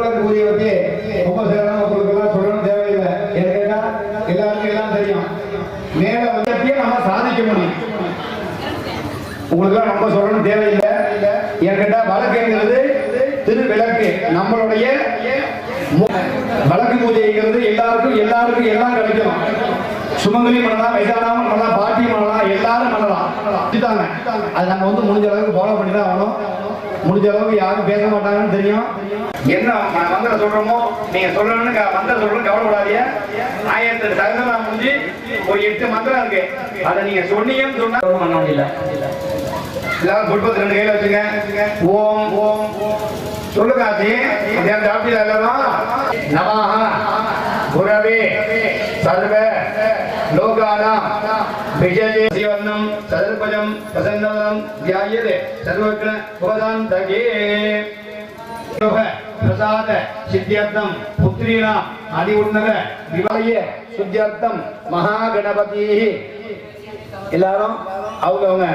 நிர்வாக ஊதியை பத்தி ரொம்ப சேரணும் உங்களுக்கு எல்லாம் சொல்லணும் தேவையில்லை. ஏன்னு கேட்டா எல்லாருக்கும் எல்லாம் தெரியும். மேல வந்து நம்ம சாதிக்க முடியும். உங்களுக்கு ரொம்ப சொல்லணும் தேவையில்லை. ஏன்னு கேட்டா வழக்குங்கிறது திருவிளக்கு. நம்மளுடைய வழக்கு பூஜைங்கிறது எல்லாருக்கும் எல்லாருக்கும் எல்லாம் கிடைக்கும். சுமங்கலி பண்ணலாம் வயசானவங்க பண்ணலாம் பாட்டி பண்ணலாம் எல்லாரும் பண்ணலாம். இதுதாங்க அது நம்ம வந்து முடிஞ்ச அளவுக்கு ஃபாலோ பண்ணி தான் ஆகணும். முடிஞ்ச அளவுக்கு யாரும் பேச மாட்டாங்கன்னு தெரியும். என்ன ம- மந்திரம் சொல்றோமோ நீங்க சொல்லணும்னு மந்திரம் சொல்றோம் கவலைப்படாதீங்க. ஆயிரத்தி சகசரம் முடிஞ்சு ஒரு எட்டு மந்திரம் இருக்கு. அதை நீங்க சொன்னீங்கன்னு சொன்னா பண்ண முடியல. எல்லாரும் புட்பத்து ரெண்டு கையில வச்சுங்க. ஓம் ஓம். சொல்லுங்க ஆச்சி டாக்டர் எல்லாரும் நமாக குரவே. சர்வ. லோகானாம் விஜயே சிவன்னம் சதர்பஜம் பிரசன்னதம் தியாயதே சர்வக்ன உபதாந்தகே யோக பிரசாத சித்தியர்த்தம் புத்திரீணாம் அதி உன்னத விவாய சுத்தியர்த்தம் மகாகணபதி எல்லாரும் அவங்க அவங்க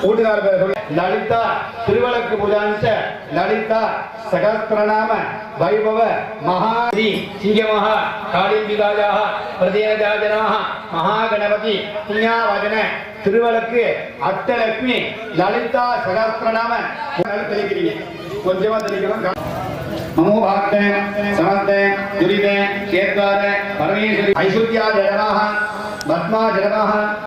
வீட்டுக்கார பேர் சொல்லி லலிதா திருவழக்கு புஜான்ச லலிதா சகஸ்திரநாம வைபவ மகாதி சிங்கமஹா காளிம்பிகாஜாக பிரதேஜாஜனாக மகாகணபதி புண்ணியாவஜன திருவழக்கு அட்டலட்சுமி லலிதா சகஸ்திரநாம. தெளிக்கிறீங்க கொஞ்சமா தெளிக்கணும் மமோ பாக்த சமஸ்த துரித கேத்வார பரமேஸ்வரி ஐஸ்வர்யா ஜனமாக பத்மா ஜனமாக